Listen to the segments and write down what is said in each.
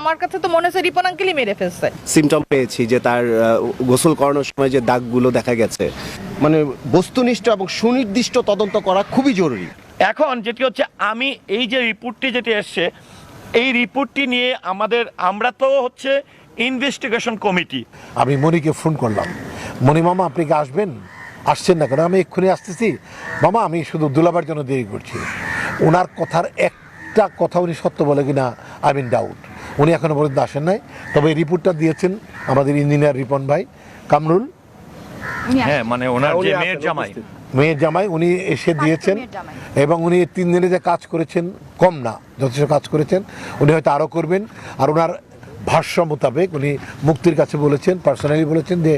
আমার কাছে তো মনে হচ্ছে রিপন আঙ্কেলই মেরে ফেলছে। সিমটম পেয়েছি যে তার গোসল করানোর সময় যে দাগগুলো দেখা গেছে। মানে বস্তুনিষ্ঠ এবং সুনির্দিষ্ট তদন্ত করা খুবই জরুরি। এখন যেটি হচ্ছে আমি এই যে রিপোর্টটি যেটি এসছে এই রিপোর্টটি নিয়ে আমাদের আমরা তো হচ্ছে ইনভেস্টিগেশন কমিটি আমি মনিকে ফোন করলাম। মনি মামা আপনি কি আসবেন? আসছেন না কেন? আমি এক্ষুনি আসতেছি। মামা আমি শুধু দুলাবার জন্য দেরি করছি। ওনার কথার একটা কথা উনি সত্য বলে কিনা আই মিন ডাউট উনি এখনও পর্যন্ত আসেন নাই। তবে এই রিপোর্টটা দিয়েছেন আমাদের ইঞ্জিনিয়ার রিপন ভাই। কামরুল? হ্যাঁ মানে ওনার যে মেয়ের জামাই। মেয়ের জামাই উনি এসে দিয়েছেন। এবং উনি এই তিন দিনে যে কাজ করেছেন কম না যথেষ্ট কাজ করেছেন। উনি হয়তো আরও করবেন। আর ওনার ভাষ্য মোতাবেক উনি মুক্তির কাছে বলেছেন পার্সোনালি বলেছেন যে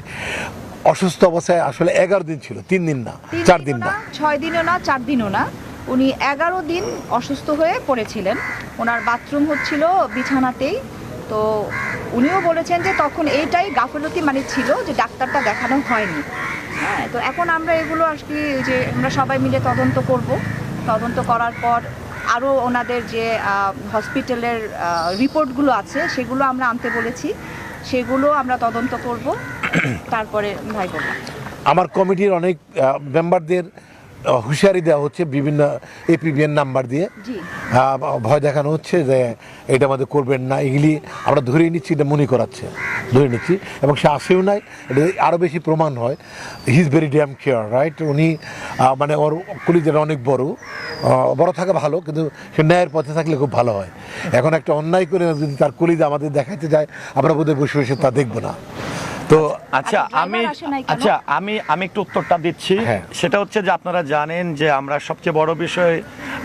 অসুস্থ অবস্থায় আসলে এগারো দিন ছিল তিন দিন না চার দিন না ছয় দিনও না চার দিনও না। উনি এগারো দিন অসুস্থ হয়ে পড়েছিলেন। ওনার বাথরুম হচ্ছিল বিছানাতেই। তো উনিও বলেছেন যে তখন এইটাই গাফলতি মানে ছিল যে ডাক্তারটা দেখানো হয়নি। হ্যাঁ তো এখন আমরা এগুলো আর কি যে আমরা সবাই মিলে তদন্ত করব। তদন্ত করার পর আরও ওনাদের যে হসপিটালের রিপোর্টগুলো আছে সেগুলো আমরা আনতে বলেছি। সেগুলো আমরা তদন্ত করব। তারপরে ভাই বললাম আমার কমিটির অনেক মেম্বারদের হুঁশিয়ারি দেওয়া হচ্ছে বিভিন্ন এপিবিএন নাম্বার দিয়ে। ভয় দেখানো হচ্ছে যে এটা আমাদের করবেন না। এগুলি আমরা ধরে নিচ্ছি এটা মনে করাচ্ছে। ধরে নিচ্ছি। এবং সে আসেও নাই এটা আরও বেশি প্রমাণ হয়। He is very damn care right উনি মানে ওর কলিজাটা অনেক বড়। বড় থাকা ভালো কিন্তু সে ন্যায়ের পথে থাকলে খুব ভালো হয়। এখন একটা অন্যায় করে যদি তার কলিজা আমাদের দেখাতে যায় আমরা বোধহয় বসে বসে তা দেখব না। তো আচ্ছা আচ্ছা, আমি আসে নাই কেন? আচ্ছা আমি আমি একটু উত্তরটা দিচ্ছি হ্যাঁ। সেটা হচ্ছে যে আপনারা জানেন যে আমরা সবচেয়ে বড় বিষয়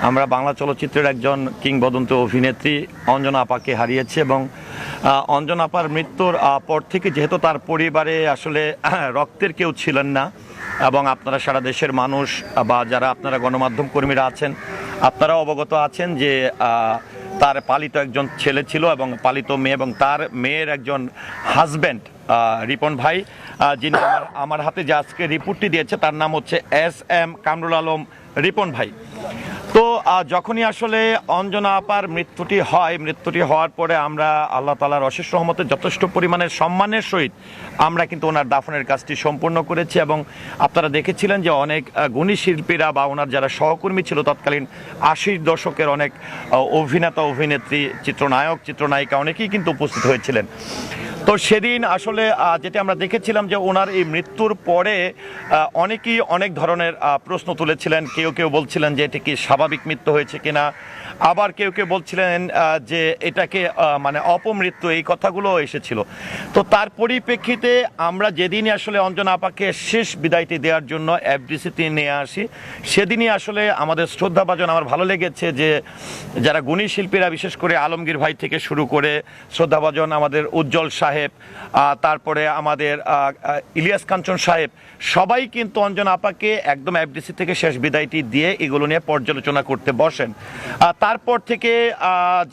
আমরা বাংলা চলচ্চিত্রের একজন কিংবদন্তি অভিনেত্রী অঞ্জনা আপাকে হারিয়েছি এবং অঞ্জনা আপার মৃত্যুর পর থেকে যেহেতু তার পরিবারে আসলে রক্তের কেউ ছিলেন না এবং আপনারা সারা দেশের মানুষ বা যারা আপনারা গণমাধ্যম কর্মীরা আছেন আপনারা অবগত আছেন যে তার পালিত একজন ছেলে ছিল এবং পালিত মেয়ে এবং তার মেয়ের একজন হাজব্যান্ড রিপন ভাই যিনি আমার আমার হাতে যে আজকে রিপোর্টটি দিয়েছে, তার নাম হচ্ছে এস এম কামরুল আলম রিপন ভাই। তো যখনই আসলে অঞ্জনা আপার মৃত্যুটি হয়, মৃত্যুটি হওয়ার পরে আমরা আল্লাহ তালার অশেষ রহমতে যথেষ্ট পরিমাণের সম্মানের সহিত আমরা কিন্তু ওনার দাফনের কাজটি সম্পূর্ণ করেছি এবং আপনারা দেখেছিলেন যে অনেক গুণী শিল্পীরা বা ওনার যারা সহকর্মী ছিল তৎকালীন আশির দশকের অনেক অভিনেতা, অভিনেত্রী, চিত্রনায়ক, চিত্রনায়িকা অনেকেই কিন্তু উপস্থিত হয়েছিলেন। তো সেদিন আসলে যেটা আমরা দেখেছিলাম যে ওনার এই মৃত্যুর পরে অনেকেই অনেক ধরনের প্রশ্ন তুলেছিলেন। কেউ কেউ বলছিলেন যে এটি কি স্বাভাবিক মৃত্যু হয়েছে কিনা। আবার কেউ কেউ বলছিলেন যে এটাকে মানে অপমৃত্যু এই কথাগুলো এসেছিল। তো তার পরিপ্রেক্ষিতে আমরা যেদিনই আসলে অঞ্জন আপাকে শেষ বিদায়টি দেওয়ার জন্য এফডিসিতে নিয়ে আসি সেদিনই আসলে আমাদের শ্রদ্ধাভাজন আমার ভালো লেগেছে যে যারা গুণী শিল্পীরা বিশেষ করে আলমগীর ভাই থেকে শুরু করে শ্রদ্ধাভাজন আমাদের উজ্জ্বল সাহেব তারপরে আমাদের ইলিয়াস কাঞ্চন সাহেব সবাই কিন্তু অঞ্জন আপাকে একদম এফডিসি থেকে শেষ বিদায়টি দিয়ে এগুলো নিয়ে পর্যালোচনা করতে বসেন। আহ, তারপর থেকে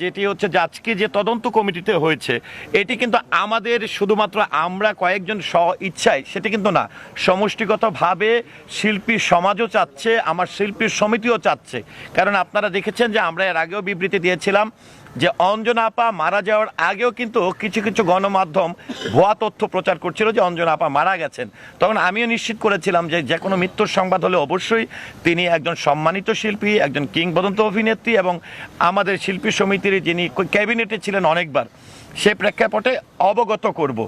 যেটি হচ্ছে আজকে যে তদন্ত কমিটিতে হয়েছে, এটি কিন্তু আমাদের শুধুমাত্র আমরা কয়েকজন স্ব ইচ্ছায়, সেটি কিন্তু না, সমষ্টিগতভাবে শিল্পী সমাজও চাচ্ছে, আমার শিল্পীর সমিতিও চাচ্ছে। কারণ আপনারা দেখেছেন যে আমরা এর আগেও বিবৃতি দিয়েছিলাম যে অঞ্জনা আপা মারা যাওয়ার আগেও কিন্তু কিছু কিছু গণমাধ্যম ভুয়া তথ্য প্রচার করছিল যে অঞ্জনা আপা মারা গেছেন। তখন আমিও নিশ্চিত করেছিলাম যে যে কোনো মৃত্যুর সংবাদ হলে অবশ্যই তিনি একজন সম্মানিত শিল্পী, একজন কিংবদন্ত অভিনেত্রী এবং আমাদের শিল্পী সমিতির যিনি ক্যাবিনেটে ছিলেন অনেকবার, সে প্রেক্ষাপটে অবগত করব।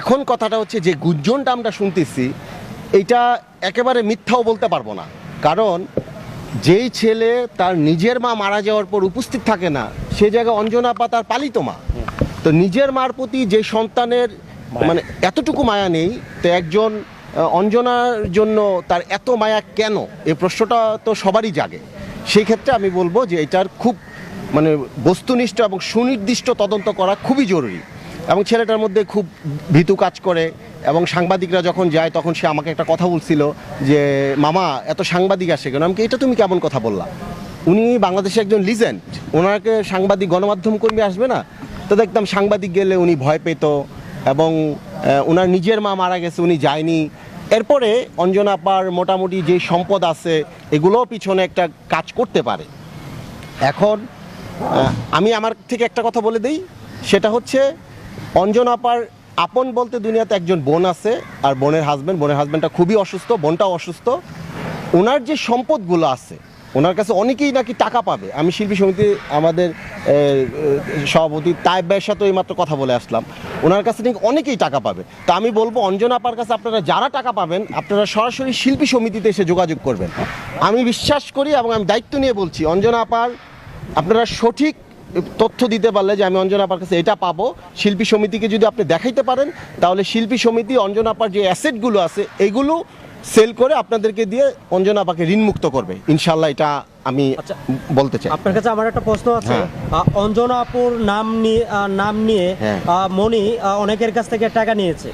এখন কথাটা হচ্ছে যে গুঞ্জনটা আমরা শুনতেছি, এটা একেবারে মিথ্যাও বলতে পারব না। কারণ যেই ছেলে তার নিজের মা মারা যাওয়ার পর উপস্থিত থাকে না সে জায়গায় অঞ্জনা পা তার পালিত মা। তো নিজের মার প্রতি যে সন্তানের মানে এতটুকু মায়া নেই তো একজন অঞ্জনার জন্য তার এত মায়া কেন? এই প্রশ্নটা তো সবারই জাগে। সেই ক্ষেত্রে আমি বলব যে এটার খুব মানে বস্তুনিষ্ঠ এবং সুনির্দিষ্ট তদন্ত করা খুবই জরুরি। এবং ছেলেটার মধ্যে খুব ভীতু কাজ করে এবং সাংবাদিকরা যখন যায় তখন সে আমাকে একটা কথা বলছিল যে, মামা, এত সাংবাদিক আসে কেন? আমি এটা তুমি কেমন কথা বললা? উনি বাংলাদেশে একজন লিজেন্ড, ওনাকে সাংবাদিক, গণমাধ্যম কর্মী আসবে না? তো দেখতাম সাংবাদিক গেলে উনি ভয় পেত এবং ওনার নিজের মা মারা গেছে, উনি যায়নি। এরপরে অঞ্জনা আপার মোটামুটি যে সম্পদ আছে, এগুলোও পিছনে একটা কাজ করতে পারে। এখন আমি আমার থেকে একটা কথা বলে দিই। সেটা হচ্ছে অঞ্জনাপার আপন বলতে দুনিয়াতে একজন বোন আছে, আর বোনের হাজব্যান্ড বোনের হাজব্যান্ডটা খুবই অসুস্থ, বোনটাও অসুস্থ। ওনার যে সম্পদগুলো আছে ওনার কাছে অনেকেই নাকি টাকা পাবে। আমি শিল্পী সমিতি আমাদের সভাপতি তাইব সাথে এইমাত্র কথা বলে আসলাম। ওনার কাছে নাকি অনেকেই টাকা পাবে। তো আমি বলব, অঞ্জনা আপার কাছে আপনারা যারা টাকা পাবেন, আপনারা সরাসরি শিল্পী সমিতিতে এসে যোগাযোগ করবেন। আমি বিশ্বাস করি এবং আমি দায়িত্ব নিয়ে বলছি, অঞ্জনা আপার, আপনারা সঠিক তথ্য দিতে পারলে যে আমি অঞ্জনা আপার কাছে এটা পাবো শিল্পী সমিতিকে যদি আপনি দেখাইতে পারেন তাহলে শিল্পী সমিতি অঞ্জনা আপার যে অ্যাসেটগুলো আছে এগুলো সেল করে আপনাদেরকে দিয়ে অঞ্জনা আপাকে ঋণমুক্ত করবে ইনশাল্লাহ এটা আমি আচ্ছা। বলতে চাই আপনার কাছে আমার একটা প্রশ্ন আছে হ্যাঁ। অঞ্জনা আপুর নাম নিয়ে নাম নিয়ে হ্যাঁ। মনি অনেকের কাছ থেকে টাকা নিয়েছে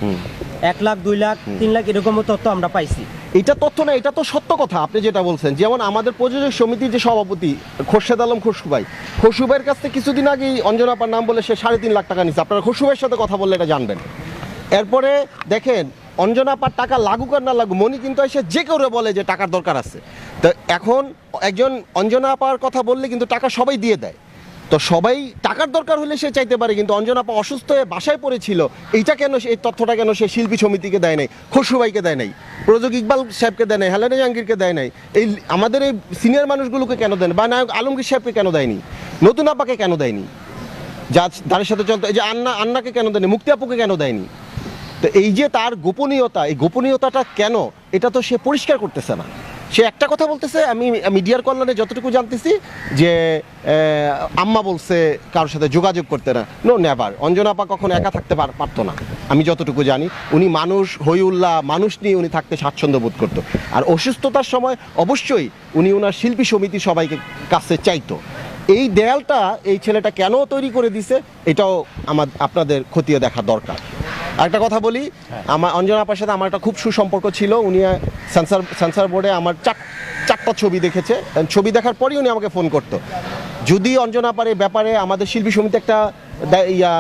এক লাখ দুই লাখ তিন লাখ এরকম তথ্য আমরা পাইছি। এটা তথ্য না এটা তো সত্য কথা আপনি যেটা বলছেন। যেমন আমাদের প্রযোজক সমিতির যে সভাপতি খোরশেদ আলম খসুভাই খসুভাইয়ের কাছ থেকে কিছুদিন আগেই অঞ্জনা আপার নাম বলে সে সাড়ে তিন লাখ টাকা নিচ্ছে আপনারা খসুভাইয়ের সাথে কথা বললে এটা জানবেন। এরপরে দেখেন অঞ্জনা আপার টাকা লাগুক আর না লাগুক মনি কিন্তু এসে যে কেউ বলে যে টাকার দরকার আছে। তো এখন একজন অঞ্জনা আপার কথা বললে কিন্তু টাকা সবাই দিয়ে দেয়। তো সবাই টাকার দরকার হলে সে চাইতে পারে, কিন্তু অঞ্জনা আপা অসুস্থ হয়ে বাসায় পড়েছিল। এইটা কেন এই তথ্যটা কেন সে শিল্পী সমিতিকে দেয় নাই খসুভাইকে দেয় নাই, প্রযোজক ইকবাল সাহেবকে দেয় নাই, হেলানা জাহাঙ্গীরকে দেয় নাই, এই আমাদের এই সিনিয়র মানুষগুলোকে কেন দেন, বা নায়ক আলমগীর সাহেবকে কেন দেয়নি, নতুন আপাকে কেন দেয়নি, যা তাদের সাথে চলতো এই যে আন্না আন্নাকে কেন দেয়নি, মুক্তি আপুকে কেন দেয়নি, তো এই যে তার গোপনীয়তা, এই গোপনীয়তাটা কেন, এটা তো সে পরিষ্কার করতেছে না। সে একটা কথা বলতেছে, আমি মিডিয়ার কল্যাণে যতটুকু জানতেছি যে আম্মা বলছে কারোর সাথে যোগাযোগ করতে না। নো নেভার অঞ্জনা আপা কখনো একা থাকতে পার- পারতো না। আমি যতটুকু জানি, উনি মানুষ, হইউল্লাহ, মানুষ নিয়ে উনি থাকতে স্বাচ্ছন্দ্য বোধ করতো। আর অসুস্থতার সময় অবশ্যই উনি ওনার শিল্পী সমিতি সবাইকে কাছে চাইতো। এই দেয়ালটা এই ছেলেটা কেন তৈরি করে দিছে, এটাও আমার, আপনাদের খতিয়ে দেখা দরকার। আরেকটা কথা বলি আমার অঞ্জনা আপার সাথে আমার একটা খুব সুসম্পর্ক ছিল উনি সেন্সার সেন্সার বোর্ডে আমার চার চারটা ছবি দেখেছে ছবি দেখার পরেই উনি আমাকে ফোন করতো। যদি অঞ্জনা আপার এই ব্যাপারে আমাদের শিল্পী সমিতি একটা ইয়া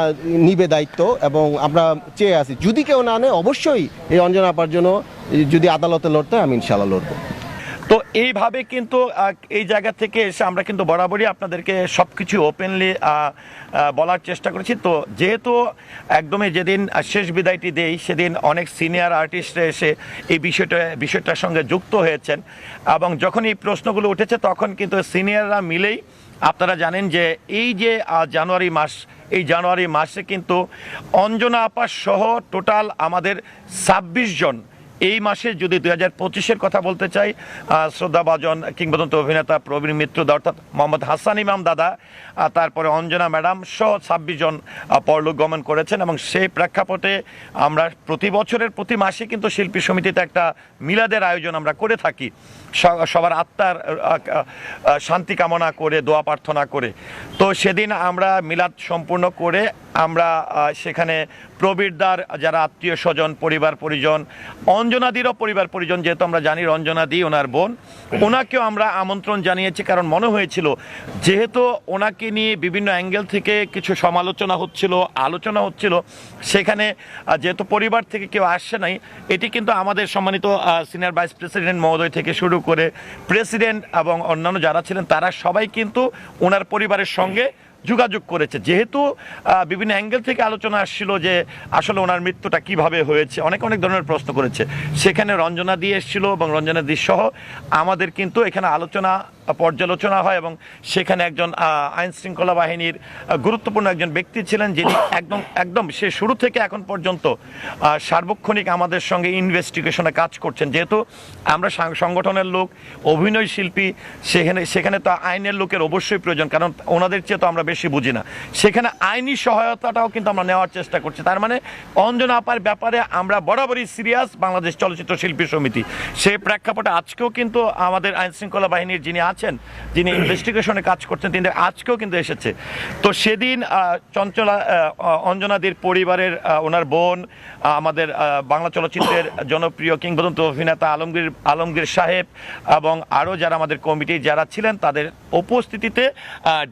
নিবে দায়িত্ব এবং আমরা চেয়ে আছি যদি কেউ না নেয় অবশ্যই এই অঞ্জনা আপার জন্য যদি আদালতে লড়তে হয়, আমি ইনশাল্লাহ লড়বো। তো এইভাবে কিন্তু এই জায়গা থেকে এসে আমরা কিন্তু বরাবরই আপনাদেরকে সব কিছু ওপেনলি বলার চেষ্টা করেছি। তো যেহেতু একদমই যেদিন শেষ বিদায়টি দেই, সেদিন অনেক সিনিয়র আর্টিস্টরা এসে এই বিষয়টা, বিষয়টার সঙ্গে যুক্ত হয়েছেন এবং যখন এই প্রশ্নগুলো উঠেছে, তখন কিন্তু সিনিয়ররা মিলেই আপনারা জানেন যে এই যে জানুয়ারি মাস, এই জানুয়ারি মাসে কিন্তু অঞ্জনা আপা সহ টোটাল আমাদের ছাব্বিশ জন এই মাসে যদি দুই হাজার পঁচিশের কথা বলতে চাই শ্রদ্ধাভাজন কিংবদন্ত অভিনেতা প্রবীণ মিত্র অর্থাৎ মোহাম্মদ হাসান ইমাম দাদা তারপরে অঞ্জনা ম্যাডাম সহ ছাব্বিশ জন পরলোক গমন করেছেন এবং সেই প্রেক্ষাপটে আমরা প্রতি বছরের প্রতি মাসে কিন্তু শিল্পী সমিতিতে একটা মিলাদের আয়োজন আমরা করে থাকি। সবার আত্মার শান্তি কামনা করে, দোয়া প্রার্থনা করে। তো সেদিন আমরা মিলাদ সম্পূর্ণ করে আমরা সেখানে প্রবীরদার যারা আত্মীয় স্বজন, পরিবার পরিজন, অঞ্জনাদিরও পরিবার পরিজন, যেহেতু আমরা জানি রঞ্জনাদি ওনার বোন, ওনাকেও আমরা আমন্ত্রণ জানিয়েছি, কারণ মনে হয়েছিল যেহেতু ওনাকে নিয়ে বিভিন্ন অ্যাঙ্গেল থেকে কিছু সমালোচনা হচ্ছিল, আলোচনা হচ্ছিল, সেখানে যেহেতু পরিবার থেকে কেউ আসছে নাই, এটি কিন্তু আমাদের সম্মানিত সিনিয়র ভাইস প্রেসিডেন্ট মহোদয় থেকে শুরু করে প্রেসিডেন্ট এবং অন্যান্য যারা ছিলেন, তারা সবাই কিন্তু ওনার পরিবারের সঙ্গে যোগাযোগ করেছে। যেহেতু বিভিন্ন অ্যাঙ্গেল থেকে আলোচনা আসছিল যে আসলে ওনার মৃত্যুটা কীভাবে হয়েছে, অনেক অনেক ধরনের প্রশ্ন করেছে। সেখানে রঞ্জনা দিয়ে এসেছিল এবং রঞ্জনা দি সহ আমাদের কিন্তু এখানে আলোচনা পর্যালোচনা হয় এবং সেখানে একজন আইন শৃঙ্খলা বাহিনীর গুরুত্বপূর্ণ একজন ব্যক্তি ছিলেন যিনি একদম একদম সে শুরু থেকে এখন পর্যন্ত সার্বক্ষণিক আমাদের সঙ্গে ইনভেস্টিগেশনে কাজ করছেন। যেহেতু আমরা সংগঠনের লোক অভিনয় শিল্পী সেখানে সেখানে তো আইনের লোকের অবশ্যই প্রয়োজন কারণ ওনাদের চেয়ে তো আমরা বেশি বুঝি না। সেখানে আইনি সহায়তাটাও কিন্তু আমরা নেওয়ার চেষ্টা করছি। তার মানে অঞ্জনা আপার ব্যাপারে আমরা বরাবরই সিরিয়াস বাংলাদেশ চলচ্চিত্র শিল্পী সমিতি। সেই প্রেক্ষাপটে আজকেও কিন্তু আমাদের আইন শৃঙ্খলা বাহিনীর যিনি আছেন যিনি ইনভেস্টিগেশনে কাজ করছেন, তিনি আজকেও কিন্তু এসেছে। তো সেদিন চঞ্চলা অঞ্জনাদির পরিবারের ওনার বোন আমাদের বাংলা চলচ্চিত্রের জনপ্রিয় কিংবদন্তি অভিনেতা আলমগীর আলমগীর সাহেব এবং আরও যারা আমাদের কমিটি যারা ছিলেন, তাদের উপস্থিতিতে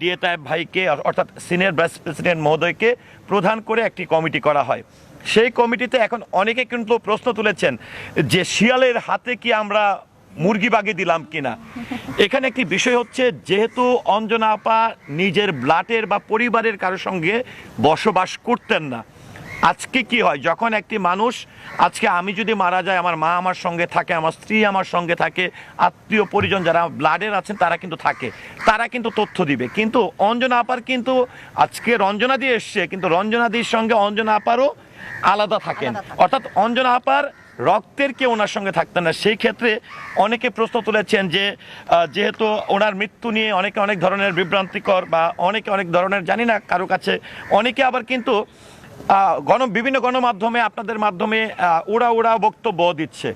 ডিএ তায়েব ভাইকে, অর্থাৎ সিনিয়র ভাইস প্রেসিডেন্ট মহোদয়কে প্রধান করে একটি কমিটি করা হয়। সেই কমিটিতে এখন অনেকে কিন্তু প্রশ্ন তুলেছেন যে শিয়ালের হাতে কি আমরা মুরগি বাগে দিলাম কিনা। এখানে একটি বিষয় হচ্ছে যেহেতু অঞ্জনা আপা নিজের ব্লাটের বা পরিবারের কারোর সঙ্গে বসবাস করতেন না আজকে কি হয়? যখন একটি মানুষ আজকে আমি যদি মারা যাই আমার মা আমার সঙ্গে থাকে আমার স্ত্রী আমার সঙ্গে থাকে আত্মীয় পরিজন যারা ব্লাডের আছেন তারা কিন্তু থাকে তারা কিন্তু তথ্য দিবে। কিন্তু অঞ্জনা আপার কিন্তু আজকে রঞ্জনা দিয়ে এসছে কিন্তু রঞ্জনাদির সঙ্গে অঞ্জনা আপারও আলাদা থাকেন। অর্থাৎ অঞ্জনা আপার রক্তের কেউ ওনার সঙ্গে থাকতেন না। সেই ক্ষেত্রে অনেকে প্রশ্ন তুলেছেন যে যেহেতু ওনার মৃত্যু নিয়ে অনেকে অনেক ধরনের বিভ্রান্তিকর বা অনেকে অনেক ধরনের জানি না কারও কাছে, অনেকে আবার কিন্তু গণ, বিভিন্ন গণমাধ্যমে, আপনাদের মাধ্যমে উড়া উড়া বক্তব্য দিচ্ছে।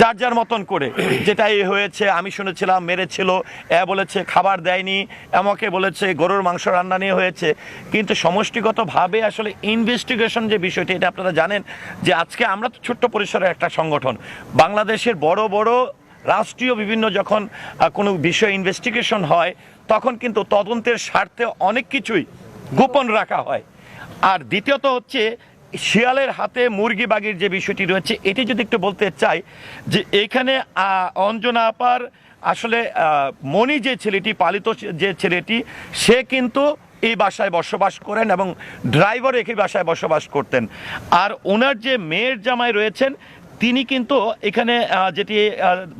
যার যার মতন করে। যেটা এই হয়েছে, আমি শুনেছিলাম, মেরেছিল, এ বলেছে, খাবার দেয়নি আমাকে বলেছে, গরুর মাংস রান্না নিয়ে হয়েছে। কিন্তু সমষ্টিগতভাবে আসলে ইনভেস্টিগেশন যে বিষয়টি, এটা আপনারা জানেন যে আজকে আমরা তো ছোট্ট পরিসরের একটা সংগঠন। বাংলাদেশের বড় বড় রাষ্ট্রীয় বিভিন্ন যখন কোনো বিষয় ইনভেস্টিগেশন হয়, তখন কিন্তু তদন্তের স্বার্থে অনেক কিছুই গোপন রাখা হয়। আর দ্বিতীয়ত হচ্ছে শিয়ালের হাতে মুরগি বাগির যে বিষয়টি রয়েছে এটি যদি একটু বলতে চাই যে এখানে অঞ্জনা আপার আসলে মণি যে ছেলেটি পালিত যে ছেলেটি সে কিন্তু এই বাসায় বসবাস করেন এবং ড্রাইভার একই বাসায় বসবাস করতেন। আর ওনার যে মেয়ের জামাই রয়েছেন তিনি কিন্তু এখানে যেটি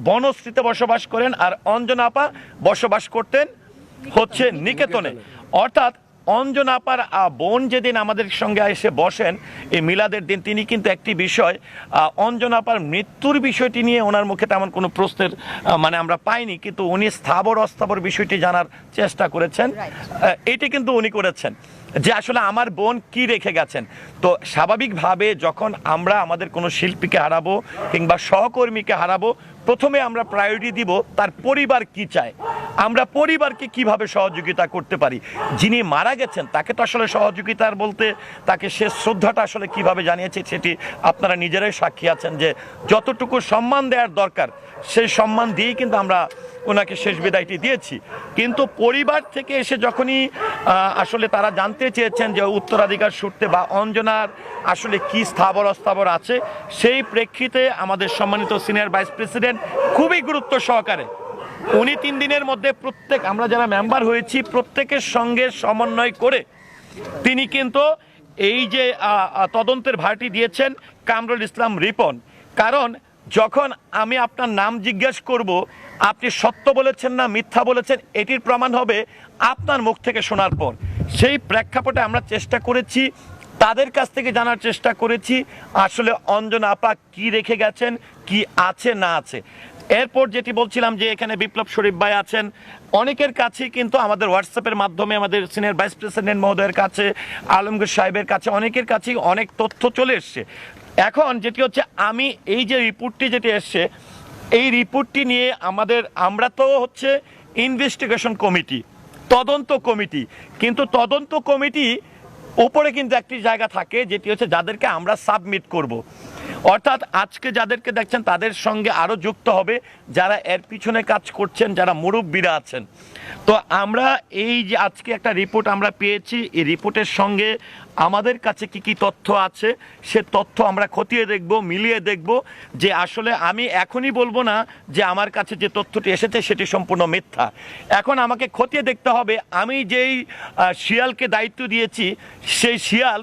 বনশ্রীতে বসবাস করেন আর অঞ্জনা আপা বসবাস করতেন হচ্ছে নিকেতনে। অর্থাৎ অঞ্জনা আপার বোন যেদিন আমাদের সঙ্গে এসে বসেন এই মিলাদের দিন তিনি কিন্তু একটি বিষয় আহ, অঞ্জনা আপার মৃত্যুর বিষয়টি নিয়ে ওনার মুখে তেমন কোনো প্রশ্নের মানে আমরা পাইনি কিন্তু উনি স্থাবর অস্থাবর বিষয়টি জানার চেষ্টা করেছেন। এটি কিন্তু উনি করেছেন যে আসলে আমার বোন কি রেখে গেছেন। তো স্বাভাবিকভাবে যখন আমরা আমাদের কোনো শিল্পীকে হারাবো কিংবা সহকর্মীকে হারাবো প্রথমে আমরা প্রায়োরিটি দিব তার পরিবার কি চায়। আমরা পরিবারকে কীভাবে সহযোগিতা করতে পারি? যিনি মারা গেছেন, তাকে তো আসলে সহযোগিতার বলতে, তাকে শেষ শ্রদ্ধাটা আসলে কীভাবে জানিয়েছে সেটি আপনারা নিজেরাই সাক্ষী আছেন যে যতটুকু সম্মান দেওয়ার দরকার, সেই সম্মান দিয়েই কিন্তু আমরা ওনাকে শেষ বিদায়টি দিয়েছি। কিন্তু পরিবার থেকে এসে যখনই আসলে তারা জানতে চেয়েছেন যে উত্তরাধিকার সূত্রে বা অঞ্জনার আসলে কি স্থাবর অস্থাবর আছে, সেই প্রেক্ষিতে আমাদের সম্মানিত সিনিয়র ভাইস প্রেসিডেন্ট খুবই গুরুত্ব সহকারে। উনি তিন দিনের মধ্যে প্রত্যেক, আমরা যারা মেম্বার হয়েছি, প্রত্যেকের সঙ্গে সমন্বয় করে তিনি কিন্তু এই যে তদন্তের ভারটি দিয়েছেন কামরুল ইসলাম রিপন। কারণ যখন আমি আপনার নাম জিজ্ঞেস করব, আপনি সত্য বলেছেন না মিথ্যা বলেছেন, এটির প্রমাণ হবে আপনার মুখ থেকে শোনার পর। সেই প্রেক্ষাপটে আমরা চেষ্টা করেছি তাদের কাছ থেকে জানার চেষ্টা করেছি, আসলে অঞ্জন আপা কি রেখে গেছেন, কি আছে না আছে। এরপর যেটি বলছিলাম যে এখানে বিপ্লব শরীফ ভাই আছেন, অনেকের কাছেই কিন্তু আমাদের হোয়াটসঅ্যাপের মাধ্যমে আমাদের সিনিয়র ভাইস প্রেসিডেন্ট মহোদয়ের কাছে, আলমগীর সাহেবের কাছে, অনেকের কাছেই অনেক তথ্য চলে এসছে। এখন যেটি হচ্ছে, আমি এই যে রিপোর্টটি যেটি এসছে, এই রিপোর্টটি নিয়ে আমাদের, আমরা তো হচ্ছে ইনভেস্টিগেশন কমিটি তদন্ত কমিটি কিন্তু তদন্ত কমিটি উপরে কিন্তু একটি জায়গা থাকে, যেটি হচ্ছে যাদেরকে আমরা সাবমিট করব। অর্থাৎ আজকে যাদেরকে দেখছেন, তাদের সঙ্গে আরও যুক্ত হবে যারা এর পিছনে কাজ করছেন, যারা মুরব্বীরা আছেন তো আমরা এই যে আজকে একটা রিপোর্ট আমরা পেয়েছি, এই রিপোর্টের সঙ্গে আমাদের কাছে কি কি তথ্য আছে? সে তথ্য আমরা খতিয়ে দেখব, মিলিয়ে দেখব যে আসলে আমি এখনই বলব না যে আমার কাছে যে তথ্যটি এসেছে সেটি সম্পূর্ণ মিথ্যা। এখন আমাকে খতিয়ে দেখতে হবে, আমি যেই শিয়ালকে দায়িত্ব দিয়েছি, সেই শিয়াল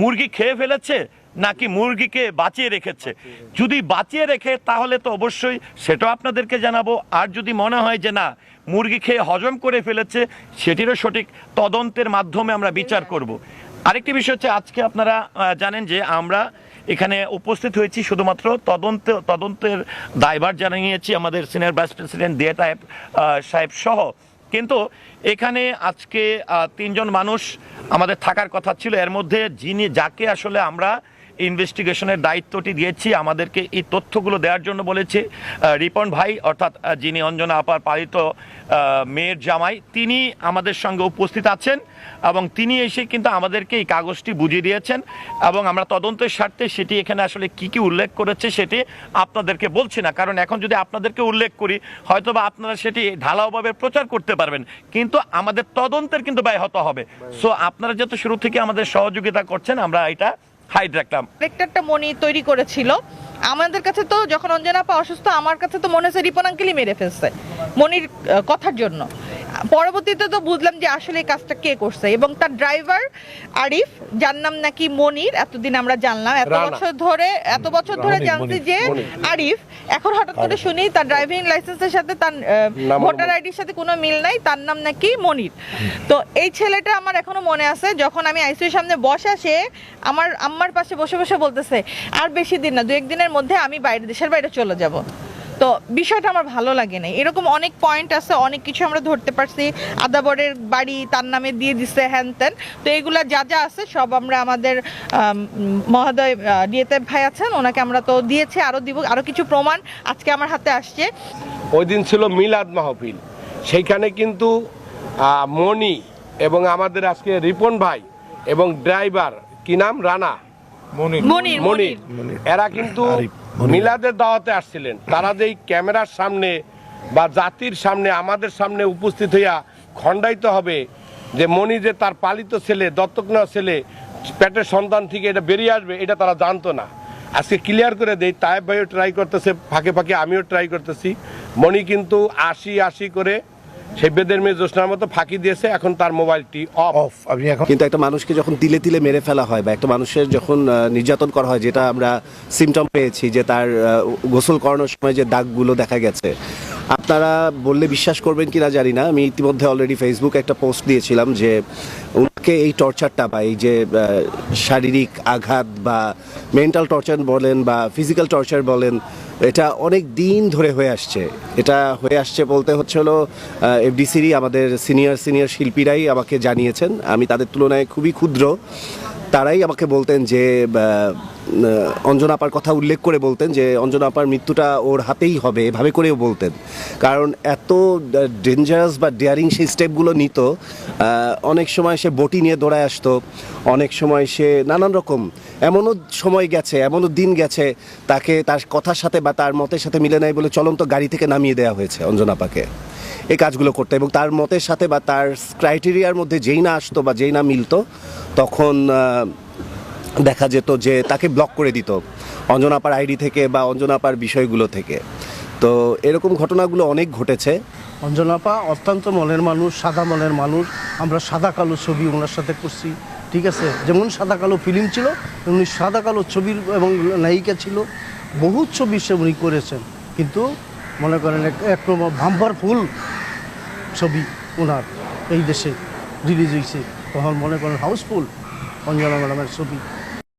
মুরগি খেয়ে ফেলেছে নাকি মুরগিকে বাঁচিয়ে রেখেছে? যদি বাঁচিয়ে রেখে, তাহলে তো অবশ্যই সেটাও আপনাদেরকে জানাব। আর যদি মনে হয় যে না, মুরগি খেয়ে হজম করে ফেলেছে, সেটিরও সঠিক তদন্তের মাধ্যমে আমরা বিচার করব। আরেকটি বিষয় হচ্ছে, আজকে আপনারা জানেন যে আমরা এখানে উপস্থিত হয়েছি শুধুমাত্র তদন্ত, তদন্তের দায়ভার জানিয়েছি আমাদের সিনিয়র ভাইস প্রেসিডেন্ট দিয়ে টাইপ সাহেব সহ। কিন্তু এখানে আজকে তিনজন মানুষ আমাদের থাকার কথা ছিল। এর মধ্যে যিনি, যাকে আসলে আমরা ইনভেস্টিগেশনের দায়িত্বটি দিয়েছি আমাদেরকে এই তথ্যগুলো দেওয়ার জন্য বলেছে। রিপন ভাই অর্থাৎ যিনি অঞ্জনা আপার পালিত মেয়ের জামাই তিনি আমাদের সঙ্গে উপস্থিত আছেন এবং তিনি এসে কিন্তু আমাদেরকে এই কাগজটি বুঝিয়ে দিয়েছেন এবং আমরা তদন্তের স্বার্থে সেটি এখানে আসলে কি কি উল্লেখ করেছে সেটি আপনাদেরকে বলছি না। কারণ এখন যদি আপনাদেরকে উল্লেখ করি হয়তো বা আপনারা সেটি ঢালাওভাবে প্রচার করতে পারবেন কিন্তু আমাদের তদন্তের কিন্তু ব্যাহত হবে। সো আপনারা যেহেতু শুরু থেকে আমাদের সহযোগিতা করছেন আমরা এটা হাইড রাখলাম ভেক্টরটা মনি তৈরি করেছিল। আমাদের কাছে তো যখন অঞ্জনা আপা অসুস্থ আমার কাছে তো মনে হচ্ছে রিপন আঙ্কেলই মেরে ফেলছে মনির কথার জন্য। পরবর্তীতে তো বুঝলাম যে আসলে এই কাজটা কে করছে। এবং তার ড্রাইভার আরিফ যার নাম নাকি মনির এতদিন আমরা জানলাম এত বছর ধরে এত বছর ধরে জানছি যে আরিফ এখন হঠাৎ করে শুনি তার ড্রাইভিং লাইসেন্সের সাথে তার ভোটার আইডির সাথে কোনো মিল নাই তার নাম নাকি মনির। তো এই ছেলেটা আমার এখনও মনে আছে যখন আমি আইসিইউর সামনে বসা সে আমার আম্মার পাশে বসে বসে বলতেছে আর বেশি দিন না দু একদিনের মধ্যে আমি বাইরে দেশের বাইরে চলে যাব। তো বিষয়টা আমার ভালো লাগে না এরকম অনেক পয়েন্ট আছে অনেক কিছু আমরা ধরতে পারছি। আদাবরের বাড়ি তার নামে দিয়ে দিছে হ্যান ত্যান। তো এগুলা যা যা আছে সব আমরা আমাদের আম, মহোদয় ডিএতে ভাই আছেন ওনাকে আমরা তো দিয়েছি আরও দিব আরও কিছু প্রমাণ আজকে আমার হাতে আসছে। ওই দিন ছিল মিলাদ মাহফিল। সেইখানে কিন্তু মণি এবং আমাদের আজকে রিপন ভাই এবং ড্রাইভার কি নাম? রানা। মনির। মনির মনির। এরা কিন্তু মিলাদের দাওয়াতে আসছিলেন। তারা যে ক্যামেরার সামনে বা জাতির সামনে আমাদের সামনে উপস্থিত হইয়া খণ্ডাইতে হবে যে মনি যে তার পালিত ছেলে দত্তক নেওয়া ছেলে পেটের সন্তান থেকে এটা বেরিয়ে আসবে এটা তারা জানতো না। আজকে ক্লিয়ার করে দেই তায়েব ভাইও ট্রাই করতেছে ফাঁকে ফাঁকে আমিও ট্রাই করতেছি। মনি কিন্তু আশি আশি করে সেই বেদের মেয়ে জোসনার মতো ফাঁকি দিয়েছে এখন তার মোবাইলটি অফ অফ আপনি এখন কিন্তু একটা মানুষকে যখন তিলে তিলে মেরে ফেলা হয় বা একটা মানুষের যখন নির্যাতন করা হয় যেটা আমরা সিমটম পেয়েছি যে তার গোসল করানোর সময় যে দাগগুলো দেখা গেছে আপনারা বললে বিশ্বাস করবেন কিনা জানি না। আমি ইতিমধ্যে অলরেডি ফেসবুকে একটা পোস্ট দিয়েছিলাম যে ওনাকে এই টর্চারটা বা এই যে শারীরিক আঘাত বা মেন্টাল টর্চার বলেন বা ফিজিক্যাল টর্চার বলেন এটা অনেক দিন ধরে হয়ে আসছে। এটা হয়ে আসছে বলতে হচ্ছে হলো এফডিসিরই আমাদের সিনিয়র সিনিয়র শিল্পীরাই আমাকে জানিয়েছেন। আমি তাদের তুলনায় খুবই ক্ষুদ্র। তারাই আমাকে বলতেন যে অঞ্জনা আপার কথা উল্লেখ করে বলতেন যে অঞ্জনা আপার মৃত্যুটা ওর হাতেই হবে, এভাবে করেও বলতেন। কারণ এত ডেঞ্জারাস বা ডেয়ারিং সেই স্টেপগুলো নিত অনেক সময় সে বটি নিয়ে দৌড়ায় আসতো, অনেক সময় সে নানান রকম, এমনও সময় গেছে, এমনও দিন গেছে, তাকে তার কথার সাথে বা তার মতের সাথে মিলে নাই বলে চলন্ত গাড়ি থেকে নামিয়ে দেওয়া হয়েছে অঞ্জনা আপাকে। এই কাজগুলো করতে এবং তার মতের সাথে বা তার ক্রাইটেরিয়ার মধ্যে যেই না আসতো বা যেই না মিলতো, তখন দেখা যেত যে তাকে ব্লক করে দিত, অঞ্জনাপার আইডি থেকে বা অঞ্জনাপার বিষয়গুলো থেকে। তো এরকম ঘটনাগুলো অনেক ঘটেছে। অঞ্জনাপা অত্যন্ত মনের মানুষ, সাদা মনের মানুষ। আমরা সাদা কালো ছবি ওনার সাথে করছি, ঠিক আছে? যেমন সাদা কালো ফিল্ম ছিল উনি সাদা কালো ছবির এবং নায়িকা ছিল। বহু ছবি সে উনি করেছেন, কিন্তু মনে করেন এক ভাম্বার ফুল ছবি ওনার এই দেশে রিলিজ হয়েছে তখন মনে করেন হাউসফুল অঞ্জনা ম্যাডামের ছবি।